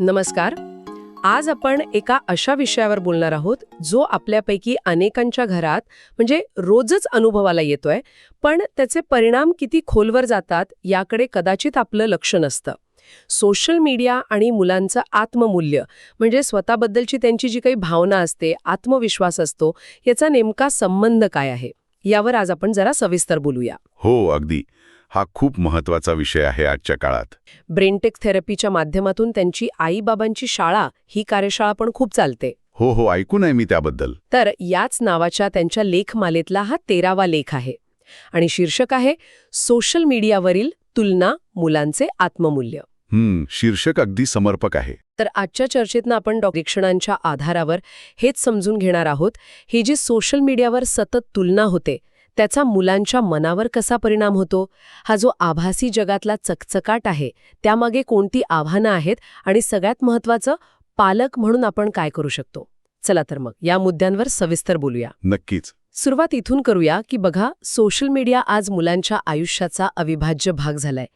नमस्कार. आज आपण एका अशा विषयावर बोलणार आहोत जो आपल्यापैकी अनेकांच्या घरात म्हणजे रोजच अनुभवाला येतोय पण त्याचे परिणाम किती खोलवर जातात याकडे कदाचित आपलं लक्ष नसतं. सोशल मीडिया आणि मुलांचं आत्ममूल्य म्हणजे स्वतःबद्दलची त्यांची जी काही भावना असते आत्मविश्वास असतो याचा नेमका संबंध काय आहे? यावर आज आपण जरा सविस्तर बोलूया. हो अगदी. हा खूप महत्त्वाचा विषय आहे आजच्या काळात. ब्रेनटेक थेरपीच्या माध्यमातून त्यांची आईबाबांची शाळा ही कार्यशाळा पण खूप चालते. हो हो ऐकून आहे मी त्याबद्दल. तर याच नावाच्या त्यांच्या लेखमालेतला हा तेरावा लेख आहे. आणि शीर्षक आहे सोशल मीडियावरील तुलना मुलांचे आत्ममूल्य. हम्म शीर्षक अगदी समर्पक आहे. तर आजच्या चर्चेतनं आपण डॉक्टरांच्या आधारावर हेच समजून घेणार आहोत ही जी सोशल मीडियावर सतत तुलना होते त्याचा मुलांच्या मनावर कसा परिणाम होतो? हा जो आभासी जगातला चकचकाट आहे त्यामागे कोणती आव्हानं आहेत आणि सगळ्यात महत्त्वाचं पालक म्हणून आपण काय करू शकतो? चला तर मग या मुद्द्यांवर सविस्तर बोलूया. नक्कीच. सुरुवात इथून करूया की बघा सोशल मीडिया आज मुलांच्या आयुष्याचा अविभाज्य भाग झालाय.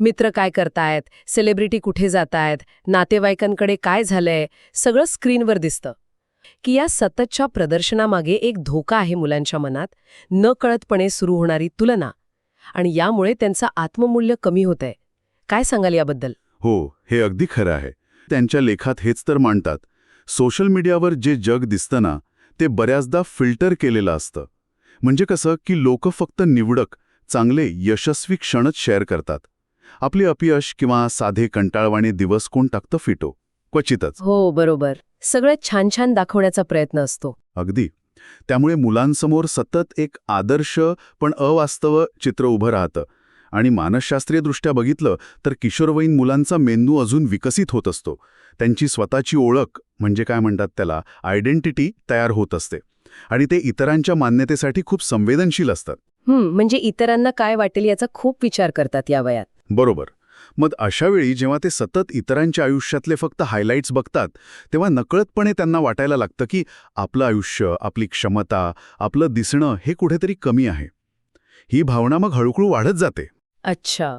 मित्र काय करतायत? सेलिब्रिटी कुठे जातायत? नातेवाईकांकडे काय झालंय? सगळं स्क्रीनवर दिसतं. की या सततच्या प्रदर्शनामागे एक धोका आहे मुलांच्या मनात. न कळतपणे सुरू होणारी तुलना. आणि यामुळे त्यांचं आत्ममूल्य कमी होतंय. काय सांगाल याबद्दल? हो हे अगदी खरं आहे. त्यांच्या लेखात हेच तर मांडतात. सोशल मीडियावर जे जग दिसतं ना ते बऱ्याचदा फिल्टर केलेलं असतं. म्हणजे कसं की लोक फक्त निवडक चांगले यशस्वी क्षणच शेअर करतात. आपले अपयश किंवा साधे कंटाळवाणे दिवस कोण टाकतं फिटो? क्वचितच. हो बरोबर. सगळं छान छान दाखवण्याचा प्रयत्न असतो. अगदी. त्यामुळे मुलांसमोर सतत एक आदर्श पण अवास्तव चित्र उभं राहतं. आणि मानसशास्त्रीयदृष्ट्या बघितलं तर किशोरवयीन मुलांचा मेंदू अजून विकसित होत असतो. त्यांची स्वतःची ओळख म्हणजे काय म्हणतात त्याला आयडेंटिटी तयार होत असते. आणि ते इतरांच्या मान्यतेसाठी खूप संवेदनशील असतात. म्हणजे इतरांना काय वाटेल याचा खूप विचार करतात या वयात. बरोबर. मग अशावेळी जेव्हा ते सतत इतरांच्या आयुष्यातले फक्त हायलाइट्स बघतात तेव्हा नकळतपणे त्यांना वाटायला लागतं की आपलं आयुष्य आपली क्षमता आपलं दिसणं हे कुठेतरी कमी आहे. ही भावना मग हळूहळू वाढत जाते. अच्छा.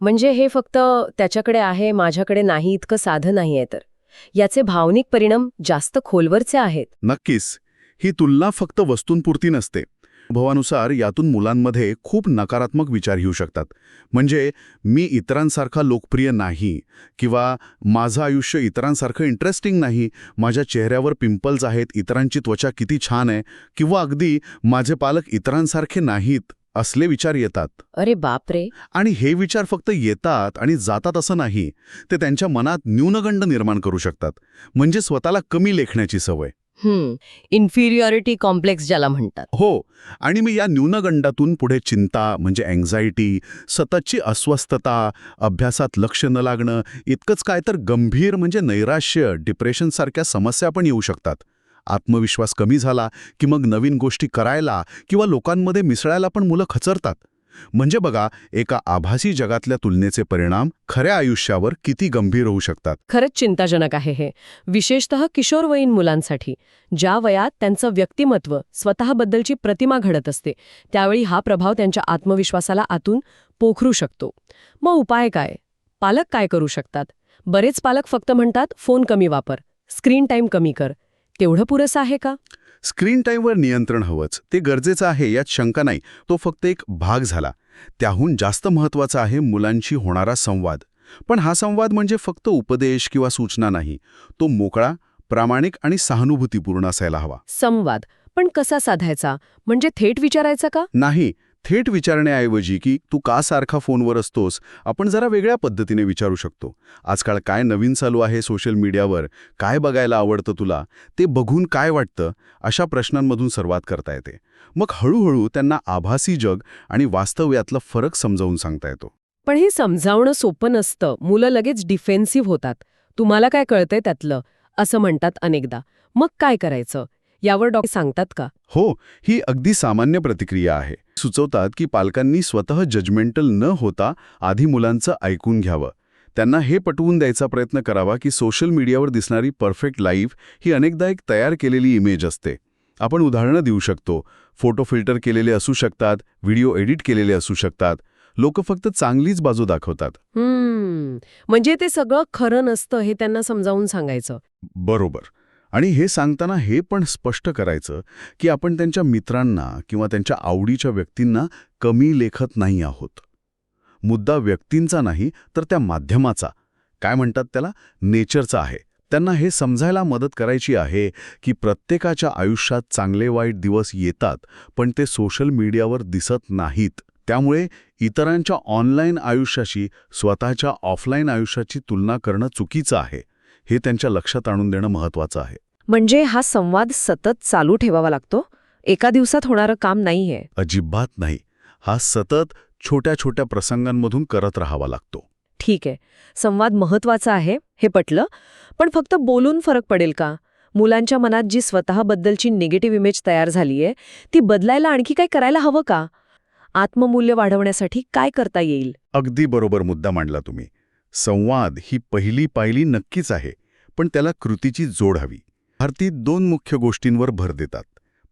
म्हणजे हे फक्त त्याच्याकडे आहे माझ्याकडे नाही इतकं साधं नाहीये तर. याचे भावनिक परिणाम जास्त खोलवरचे आहेत. नक्कीच. ही तुलना फक्त वस्तूंपुरती नसते. अनुभवानुसार यातून मुलांमध्ये खूप नकारात्मक विचार येऊ शकतात. म्हणजे मी इतरांसारखा लोकप्रिय नाही किंवा माझं आयुष्य इतरांसारखं इंटरेस्टिंग नाही माझ्या चेहऱ्यावर पिंपल्स आहेत इतरांची त्वचा किती छान आहे किंवा अगदी माझे पालक इतरांसारखे नाहीत असले विचार येतात. अरे बापरे! आणि हे विचार फक्त येतात आणि जातात असं नाही ते त्यांच्या मनात न्यूनगंड निर्माण करू शकतात. म्हणजे स्वतःला कमी लेखण्याची सवय. इन्फिरियॉरिटी कॉम्प्लेक्स ज्याला म्हणतात. हो. आणि मी या न्यूनगंडातून पुढे चिंता म्हणजे अँझायटी सततची अस्वस्थता अभ्यासात लक्ष न लागणं इतकंच काय तर गंभीर म्हणजे नैराश्य डिप्रेशनसारख्या समस्या पण येऊ शकतात. आत्मविश्वास कमी झाला की मग नवीन गोष्टी करायला किंवा लोकांमध्ये मिसळायला पण मुलं खचरतात. म्हणजे बघा एका आभासी जगातल्या तुलनेचे परिणाम खऱ्या आयुष्यावर किती गंभीर होऊ शकतात. खरंच चिंताजनक आहे हे. विशेषतः किशोरवयीन मुलांसाठी ज्या वयात त्यांचं व्यक्तिमत्व स्वतःबद्दलची प्रतिमा घडत असते त्यावेळी हा प्रभाव त्यांच्या आत्मविश्वासाला आतून पोखरू शकतो. मग उपाय काय? पालक काय करू शकतात? बरेच पालक फक्त म्हणतात फोन कमी वापर स्क्रीन टाईम कमी कर. तेवढं पुरेसं आहे का? स्क्रीन टाईमवर नियंत्रण हवंच. ते गरजेचं आहे यात शंका नाही. तो फक्त एक भाग झाला. त्याहून जास्त महत्त्वाचा आहे मुलांशी होणारा संवाद. पण हा संवाद म्हणजे फक्त उपदेश किंवा सूचना नाही. तो मोकळा प्रामाणिक आणि सहानुभूतीपूर्ण असायला हवा. संवाद. पण कसा साधायचा? म्हणजे थेट विचारायचा का? नाही. थेट विचारण्याऐवजी की तू का सारखा फोनवर असतोस आपण जरा वेगळ्या पद्धतीने विचारू शकतो. आजकाल काय नवीन चालू आहे सोशल मीडियावर? काय बघायला आवडतं तुला? ते बघून काय वाटतं? अशा प्रश्नांमधून सुरुवात करता येते. मग हळूहळू त्यांना आभासी जग आणि वास्तव्यातला फरक समजावून सांगता येतो. पण हे समजावणं सोपं नसतं. मुलं लगेच डिफेन्सिव्ह होतात. तुम्हाला काय कळतंय त्यातलं? असं म्हणतात अनेकदा. मग काय करायचं? यावर डॉक्टर सांगतात का? हो ही अगदी सामान्य प्रतिक्रिया आहे. सुचवतात की पालकांनी स्वतः जजमेंटल न होता आधी मुलांचं ऐकून घ्यावं. त्यांना हे पटवून द्यायचा प्रयत्न करावा की सोशल मीडियावर दिसणारी परफेक्ट लाईफ ही अनेकदा एक तयार केलेली इमेज असते. आपण उदाहरणं देऊ शकतो. फोटो फिल्टर केलेले असू शकतात व्हिडिओ एडिट केलेले असू शकतात. लोक फक्त चांगलीच बाजू दाखवतात. म्हणजे ते सगळं खरं नसतं हे त्यांना समजावून सांगायचं. बरोबर. आणि हे सांगताना हे पण स्पष्ट करायचं की आपण त्यांच्या मित्रांना किंवा त्यांच्या आवडीच्या व्यक्तींना कमी लेखत नाही आहोत. मुद्दा व्यक्तींचा नाही तर त्या माध्यमाचा. काय म्हणतात त्याला? नेचरचा आहे. त्यांना हे समजायला मदत करायची आहे की प्रत्येकाच्या आयुष्यात चांगले वाईट दिवस येतात पण ते सोशल मीडियावर दिसत नाहीत. त्यामुळे इतरांच्या ऑनलाईन आयुष्याशी स्वतःच्या ऑफलाईन आयुष्याची तुलना करणं चुकीचं आहे. हे त्यांच्या लक्षात आणून देणं महत्वाचं आहे. म्हणजे हा संवाद सतत चालू ठेवावा लागतो? एका दिवसात होणारं काम नाहीये. अजिबात नाही. हा सतत छोट्या छोट्या प्रसंगांमधून करत राहावा लागतो. ठीक आहे. संवाद महत्त्वाचा आहे हे पटलं? पण फक्त बोलून फरक पडेल का? मुलांच्या मनात जी स्वतःबद्दलची निगेटिव्ह इमेज तयार झालीये ती बदलायला आणखी काय करायला हवं का? आत्ममूल्य वाढवण्यासाठी काय करता येईल? अगदी बरोबर मुद्दा मांडला तुम्ही. संवाद ही पहिली पायली नक्कीच आहे पण त्याला कृतीची जोड हवी. भारती दोन मुख्य गोष्टींवर भर देतात.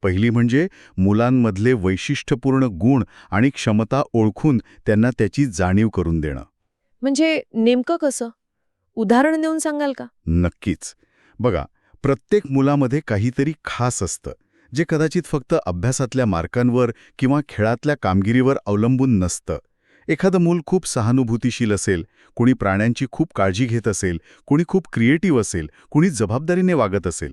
पहिली म्हणजे मुलांमधले वैशिष्ट्यपूर्ण गुण आणि क्षमता ओळखून त्यांना त्याची जाणीव करून देणं. म्हणजे नेमकं कसं? उदाहरण देऊन सांगाल का? नक्कीच. बघा प्रत्येक मुलामध्ये काहीतरी खास असतं जे कदाचित फक्त अभ्यासातल्या मार्कांवर किंवा खेळातल्या कामगिरीवर अवलंबून नसतं. एखादं मूल खूप सहानुभूतीशील असेल कुणी प्राण्यांची खूप काळजी घेत असेल कुणी खूप क्रिएटिव्ह असेल कुणी जबाबदारीने वागत असेल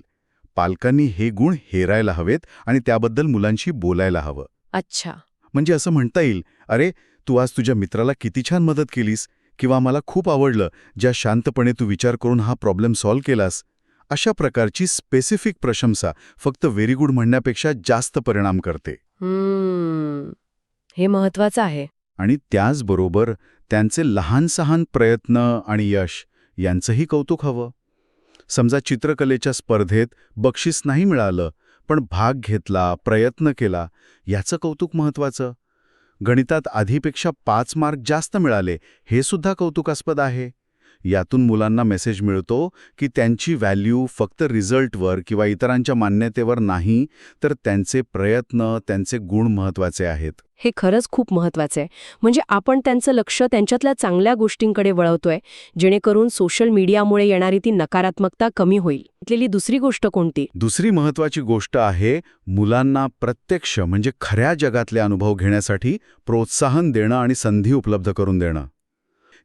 पालकांनी हे गुण हेरायला हवेत आणि त्याबद्दल मुलांशी बोलायला हवं. अच्छा. म्हणजे असं म्हणता येईल अरे तू आज तुझ्या मित्राला किती छान मदत केलीस किंवा मला खूप आवडलं ज्या शांतपणे तू विचार करून हा प्रॉब्लेम सॉल्व्ह केलास. अशा प्रकारची स्पेसिफिक प्रशंसा फक्त व्हेरी गुड म्हणण्यापेक्षा जास्त परिणाम करते. हे महत्वाचं आहे. आणि त्याचबरोबर त्यांचे लहान सहान प्रयत्न आणि यश यांचंही कौतुक हवं. समजा चित्रकलेच्या स्पर्धेत बक्षीस नाही मिळालं पण भाग घेतला प्रयत्न केला याचं कौतुक महत्वाचं. गणितात आधीपेक्षा पाच मार्क जास्त मिळाले हे सुद्धा कौतुकास्पद आहे. यातून मुलांना मेसेज मिळतो की त्यांची व्हॅल्यू फक्त रिझल्टवर किंवा इतरांच्या मान्यतेवर नाही तर त्यांचे प्रयत्न त्यांचे गुण महत्त्वाचे आहेत. हे खरंच खूप महत्वाचं आहे. म्हणजे आपण त्यांचं लक्ष त्यांच्यातल्या चांगल्या गोष्टींकडे वळवतोय जेणेकरून सोशल मीडियामुळे येणारी ती नकारात्मकता कमी होईल. इथलेली दुसरी गोष्ट कोणती? दुसरी महत्वाची गोष्ट आहे मुलांना प्रत्यक्ष म्हणजे खऱ्या जगातले अनुभव घेण्यासाठी प्रोत्साहन देणं आणि संधी उपलब्ध करून देणं.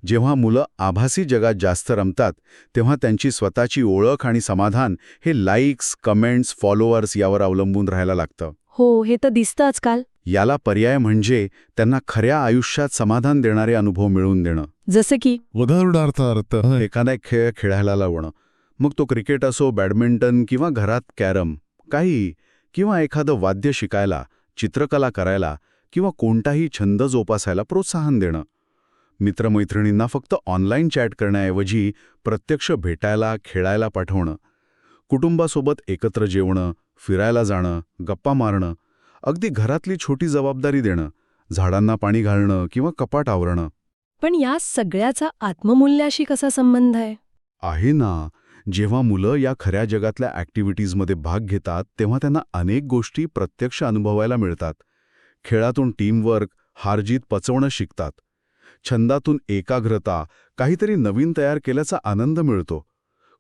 जेव्हा मुलं आभासी जगात जास्त रमतात तेव्हा त्यांची स्वतःची ओळख आणि समाधान हे लाईक्स कमेंट्स फॉलोअर्स यावर अवलंबून राहायला लागतं. हो हे तर दिसतं आजकाल. याला पर्याय म्हणजे त्यांना खऱ्या आयुष्यात समाधान देणारे अनुभव मिळवून देणं. जसं की उदाहरणार्थ अर्थ एखादा एक खेळ खेळायला लावणं. मग तो क्रिकेट असो बॅडमिंटन किंवा घरात कॅरम काही किंवा एखादं वाद्य शिकायला चित्रकला करायला किंवा कोणताही छंद जोपासायला प्रोत्साहन देणं. मित्रमैत्रिणींना फक्त ऑनलाईन चॅट करण्याऐवजी प्रत्यक्ष भेटायला खेळायला पाठवणं. कुटुंबासोबत एकत्र जेवणं फिरायला जाणं गप्पा मारणं अगदी घरातली छोटी जबाबदारी देणं झाडांना पाणी घालणं किंवा कपाट आवरणं. पण या सगळ्याचा आत्ममूल्याशी कसा संबंध आहे? आहे ना. जेव्हा मुलं या खऱ्या जगातल्या ॲक्टिव्हिटीजमध्ये भाग घेतात तेव्हा त्यांना अनेक गोष्टी प्रत्यक्ष अनुभवायला मिळतात. खेळातून टीमवर्क हारजीत पचवणं शिकतात. छंदातून एकाग्रता काहीतरी नवीन तयार केल्याचा आनंद मिळतो.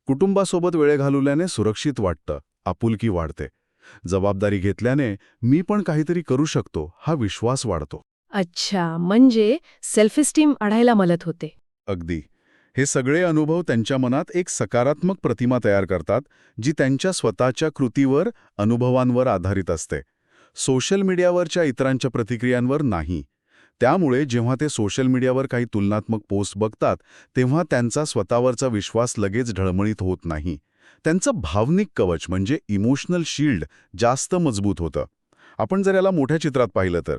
कुटुंबासोबत वेळ घालवल्याने सुरक्षित वाटतं आपुलकी वाढते. जबाबदारी घेतल्याने मी पण काहीतरी करू शकतो हा विश्वास वाढतो. अच्छा म्हणजे सेल्फ इस्टीम आढायला मदत होते. अगदी. हे सगळे अनुभव त्यांच्या मनात एक सकारात्मक प्रतिमा तयार करतात जी त्यांच्या स्वतःच्या कृतीवर अनुभवांवर आधारित असते. सोशल मीडियावरच्या इतरांच्या प्रतिक्रियांवर नाही. त्यामुळे जेव्हा ते सोशल मीडियावर काही तुलनात्मक पोस्ट बघतात तेव्हा त्यांचा स्वतःवरचा विश्वास लगेच ढळमळीत होत नाही. त्यांचं भावनिक कवच म्हणजे इमोशनल शील्ड जास्त मजबूत होतं. आपण जर याला मोठ्या चित्रात पाहिलं तर.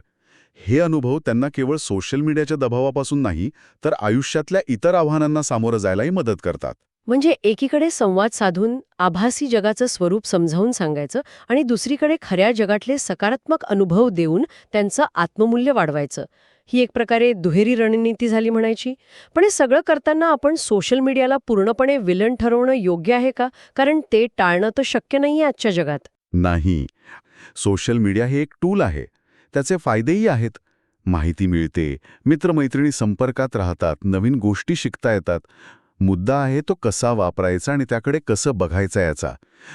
हे अनुभव त्यांना केवळ सोशल मीडियाच्या दबावापासून नाही तर आयुष्यातल्या इतर आव्हानांना सामोरं जायलाही मदत करतात. म्हणजे एकीकडे संवाद साधून आभासी जगाचं स्वरूप समजावून सांगायचं आणि दुसरीकडे खऱ्या जगातले सकारात्मक अनुभव देऊन त्यांचं आत्ममूल्य वाढवायचं. ही एक प्रकारे दुहेरी रणनीती झाली म्हणायची. पण हे सगळं करताना आपण सोशल मीडियाला पूर्णपणे विलन ठरवणं योग्य आहे का? कारण ते टाळणं तर शक्य नाहीये आजच्या जगात. नाही. सोशल मीडिया हे एक टूल आहे. त्याचे फायदेही आहेत. माहिती मिळते मित्रमैत्रिणी संपर्कात राहतात नवीन गोष्टी शिकता येतात. मुद्दा आहे तो कसा वापरायचा आणि त्याकडे कसं बघायचा याचा.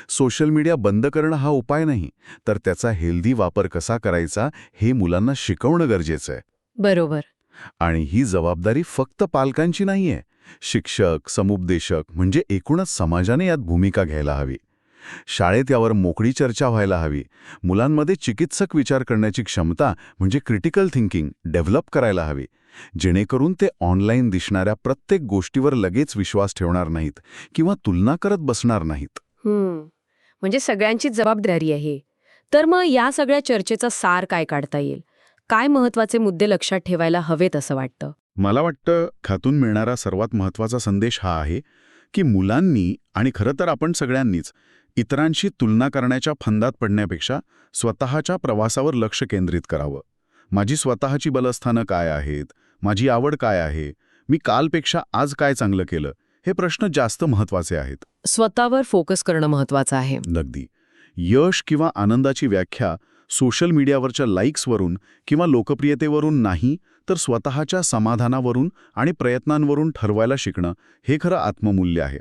सोशल मीडिया बंद करणं हा उपाय नाही तर त्याचा हेल्दी वापर कसा करायचा हे मुलांना शिकवणं गरजेचं आहे. बरोबर. आणि ही जबाबदारी फक्त पालकांची नाहीये. शिक्षक समुपदेशक म्हणजे एकूणच समाजाने यात भूमिका घ्यायला हवी. शाळेत यावर मोकळी चर्चा व्हायला हवी. मुलांमध्ये चिकित्सक विचार करण्याची क्षमता म्हणजे क्रिटिकल थिंकिंग डेव्हलप करायला हवी. जेणेकरून ते ऑनलाईन दिसणाऱ्या प्रत्येक गोष्टीवर लगेच विश्वास ठेवणार नाहीत किंवा तुलना करत बसणार नाहीत. म्हणजे सगळ्यांचीच जबाबदारी आहे. तर मग या सगळ्या चर्चेचा सार काय काढता येईल? काय महत्त्वाचे मुद्दे लक्षात ठेवायला हवेत असं वाटतं? मला वाटतं खातून मिळणारा सर्वात महत्त्वाचा संदेश हा आहे की मुलांनी आणि खरं तर आपण सगळ्यांनीच इतरांशी तुलना करण्याच्या फंदात पडण्यापेक्षा स्वतःच्या प्रवासावर लक्ष केंद्रित करावं. माझी स्वतःची बलस्थानं काय आहेत? माझी आवड काय आहे? मी कालपेक्षा आज काय चांगलं केलं? हे प्रश्न जास्त महत्त्वाचे आहेत. स्वतःवर फोकस करणं महत्वाचं आहे. अगदी यश किंवा आनंदाची व्याख्या सोशल मीडियावरच्या लाईक्सवरून किंवा लोकप्रियतेवरून नाही तर स्वतःच्या समाधानावरून आणि प्रयत्नांवरून ठरवायला शिकणं हे खरं आत्ममूल्य आहे.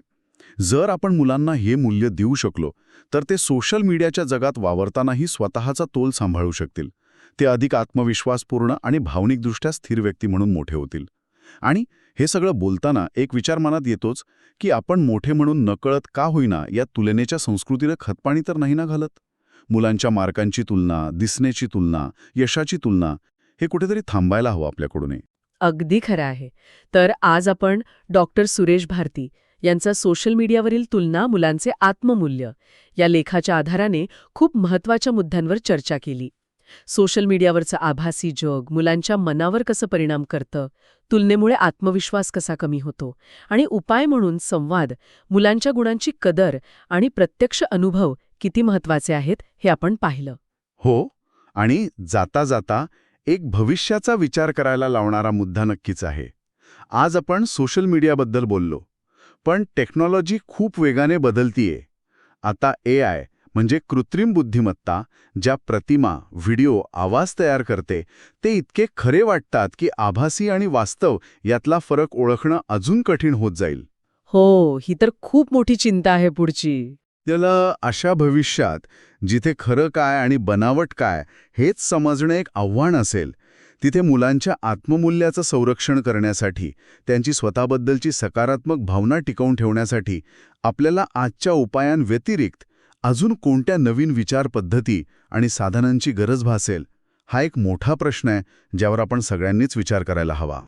जर आपण मुलांना हे मूल्य देऊ शकलो तर ते सोशल मीडियाच्या जगात वावरतानाही स्वतःचा तोल सांभाळू शकतील. ते अधिक आत्मविश्वासपूर्ण आणि भावनिकदृष्ट्या स्थिर व्यक्ती म्हणून मोठे होतील. आणि हे सगळं बोलताना एक विचार मनात येतोच की आपण मोठे म्हणून नकळत का होईना या तुलनेच्या संस्कृतीला खतपाणी तर नाही ना घालत? मुलांच्या मार्कांची तुलना दिसण्याची तुलना यशाची तुलना हे कुठेतरी थांबायला हवं आपल्याकडून. अगदी खरं आहे. तर आज आपण डॉक्टर सुरेश भारती यांचा सोशल मीडियावरील तुलना मुलांचे आत्ममूल्य या लेखाच्या आधाराने खूप महत्त्वाच्या मुद्द्यांवर चर्चा केली. सोशल मीडियावरचं आभासी जग मुलांच्या मनावर कसं परिणाम करतं तुलनेमुळे आत्मविश्वास कसा कमी होतो आणि उपाय म्हणून संवाद मुलांच्या गुणांची कदर आणि प्रत्यक्ष अनुभव किती महत्त्वाचे आहेत हे आपण पाहिलं. हो आणि जाता जाता एक भविष्याचा विचार करायला लावणारा मुद्दा नक्कीच आहे. आज आपण सोशल मीडियाबद्दल बोललो पण टेक्नॉलॉजी खूप वेगाने बदलतीये. आता ए आय म्हणजे कृत्रिम बुद्धिमत्ता ज्या प्रतिमा व्हिडिओ आवाज तयार करते ते इतके खरे वाटतात की आभासी आणि वास्तव यातला फरक ओळखणं अजून कठीण होत जाईल. हो ही तर खूप मोठी चिंता आहे पुढची. त्याला अशा भविष्यात जिथे खरं काय आणि बनावट काय हेच समजणं एक आव्हान असेल तिथे मुलांच्या आत्ममूल्याचं संरक्षण करण्यासाठी त्यांची स्वतःबद्दलची सकारात्मक भावना टिकवून ठेवण्यासाठी आपल्याला आजच्या उपायांव्यतिरिक्त अजून कोणत्या नवीन विचार पद्धती आणि साधनांची गरज भासेल हा एक मोठा प्रश्न आहे ज्यावर आपण सगळ्यांनीच विचार करायला हवा.